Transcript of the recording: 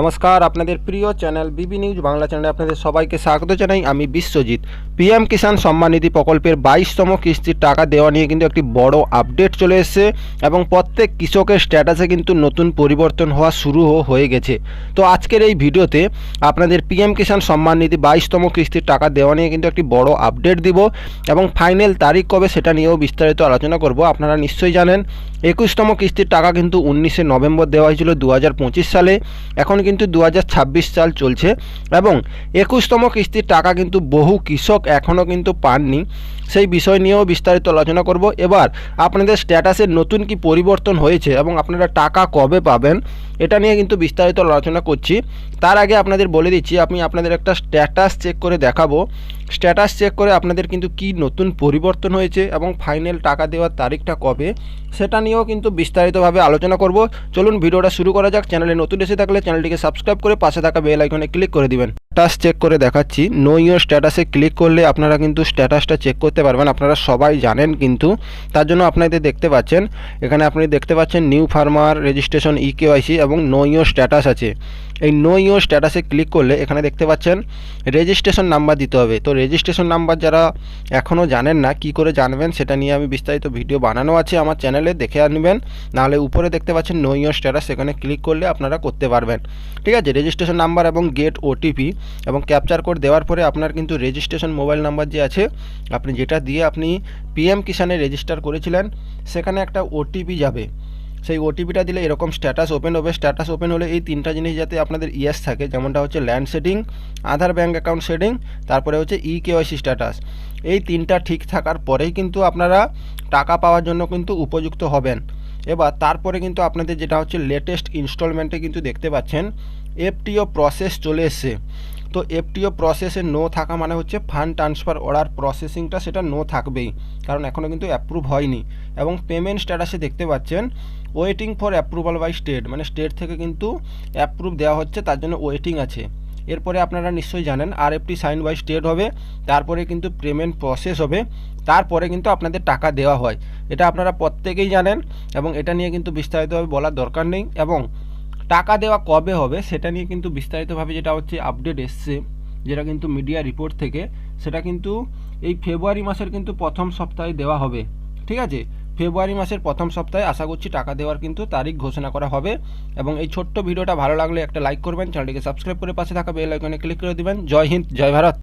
নমস্কার, আপনাদের প্রিয় চ্যানেল বিবি নিউজ বাংলা চ্যানেলে আপনাদের সবাইকে স্বাগত জানাই। আমি বিশ্বজিৎ। পিএম কিষাণ সম্মান নিধি প্রকল্পের বাইশতম কিস্তির টাকা দেওয়া নিয়ে কিন্তু একটি বড় আপডেট চলে এসেছে এবং প্রত্যেক কৃষকের স্ট্যাটাসে কিন্তু নতুন পরিবর্তন হওয়া শুরু হয়ে গেছে। তো আজকের এই ভিডিওতে আপনাদের পিএম কিষাণ সম্মান নিধি বাইশতম কিস্তির টাকা দেওয়া নিয়ে কিন্তু একটি বড় আপডেট দিব এবং ফাইনাল তারিখ কবে সেটা নিয়েও বিস্তারিত আলোচনা করব। আপনারা নিশ্চয়ই জানেন, একুশতম কিস্তির টাকা কিন্তু উনিশে নভেম্বর দেওয়া হয়েছিল দু হাজার পঁচিশ সালে। এখন কিন্তু দু হাজার ছাব্বিশ সাল চলছে এবং একুশতম কিস্তির টাকা কিন্তু বহু কৃষক এখনও কিন্তু পাননি। সেই বিষয় নিয়েও বিস্তারিত আলোচনা করব। এবার আপনাদের স্ট্যাটাসের নতুন কি পরিবর্তন হয়েছে এবং আপনারা টাকা কবে পাবেন, এটা নিয়ে কিন্তু বিস্তারিত আলোচনা করছি। তার আগে আপনাদের বলে দিচ্ছি, আমি আপনাদের একটা স্ট্যাটাস চেক করে দেখাবো। স্ট্যাটাস চেক করে আপনাদের কিন্তু কি নতুন পরিবর্তন হয়েছে এবং ফাইনাল টাকা দেওয়ার তারিখটা কবে, সেটা নিয়েও কিন্তু বিস্তারিতভাবে আলোচনা করব। চলুন ভিডিওটা শুরু করা যাক। চ্যানেলে নতুন এসে থাকলে চ্যানেলটিকে সাবস্ক্রাইব করে পাশে থাকা বেল আইকনে ক্লিক করে দিবেন। স্ট্যাটাস চেক করে দেখাচ্ছি। নো ইয়োর স্ট্যাটাসে ক্লিক করলে আপনারা কিন্তু স্ট্যাটাসটা চেক করতে পারবেন। আপনারা সবাই জানেন কিন্তু। তার জন্য আপনাদের দেখতে পাচ্ছেন, এখানে আপনি দেখতে পাচ্ছেন new farmer registration e KYC এবং নো ইয়োর স্ট্যাটাস আছে। এই নো ইয়োর স্ট্যাটাসে ক্লিক করলে এখানে দেখতে পাচ্ছেন রেজিস্ট্রেশন নাম্বার দিতে হবে। তো রেজিস্ট্রেশন নাম্বার যারা এখনও জানেন না, কি করে জানবেন সেটা নিয়ে আমি বিস্তারিত ভিডিও বানানো আছে আমার চ্যানেলে দেখে আনবেন। নাহলে উপরে দেখতে পাচ্ছেন নো ইয়োর স্ট্যাটাস সেখানে ক্লিক করলে আপনারা করতে পারবেন। ঠিক আছে রেজিস্ট্রেশন নাম্বার এবং গেট ওটিপি এবং ক্যাপচার কোড দেওয়ার পরে আপনার কিন্তু রেজিস্ট্রেশন মোবাইল নাম্বার যে আছে, আপনি যেটা দিয়ে আপনি পিএম কিষানে রেজিস্টার করেছিলেন, সেখানে একটা ওটিপি যাবে। সেই ওটিপিটা দিলে এরকম স্ট্যাটাস ওপেন হবে। স্ট্যাটাস ওপেন হলে এই তিনটা জিনিস যাতে আপনাদের ইয়েস থাকে, যেমনটা হচ্ছে land seeding Aadhaar bank account seeding তারপরে হচ্ছে ই কেওয়াইসি স্ট্যাটাস এই তিনটা ঠিক থাকার পরেই কিন্তু আপনারা টাকা পাওয়ার জন্য কিন্তু উপযুক্ত হবেন। এবার তারপরে কিন্তু আপনাদের যেটা হচ্ছে লেটেস্ট ইনস্টলমেন্টে কিন্তু দেখতে পাচ্ছেন এফটিও প্রসেস চলে এসছে। তো এফটিও প্রসেসে নো থাকা মানে হচ্ছে ফান্ড ট্রান্সফার অর্ডার প্রসেসিংটা সেটা নো থাকবেই, কারণ এখনও কিন্তু অ্যাপ্রুভ হয়নি। এবং পেমেন্ট স্ট্যাটাসে দেখতে পাচ্ছেন waiting for approval by state মানে স্টেট থেকে কিন্তু অ্যাপ্রুভ দেওয়া হচ্ছে, তার জন্য ওয়েটিং আছে। এরপরে আপনারা নিশ্চয়ই জানেন R FT sign by state হবে, তারপরে কিন্তু পেমেন্ট প্রসেস হবে, তারপরে কিন্তু আপনাদের টাকা দেওয়া হয়। এটা আপনারা প্রত্যেকেই জানেন এবং এটা নিয়ে কিন্তু বিস্তারিতভাবে বলার দরকার নেই এবং টাকা দেওয়া কবে হবে সেটা নিয়ে কিন্তু বিস্তারিতভাবে যেটা হচ্ছে আপডেট এসছে, যেটা কিন্তু মিডিয়া রিপোর্ট থেকে, সেটা কিন্তু এই ফেব্রুয়ারি মাসের কিন্তু প্রথম সপ্তাহে দেওয়া হবে। ঠিক আছে? ফেব্রুয়ারি মাসের প্রথম সপ্তাহে আশা করছি টাকা দেওয়ার কিন্তু তারিখ ঘোষণা করা হবে। এবং এই ছোট্ট ভিডিওটা ভালো লাগলে একটা লাইক করবেন, চ্যানেলটিকে সাবস্ক্রাইব করে পাশে থাকা বেল আইকনে ক্লিক করে দেবেন। জয় হিন্দ, জয় ভারত।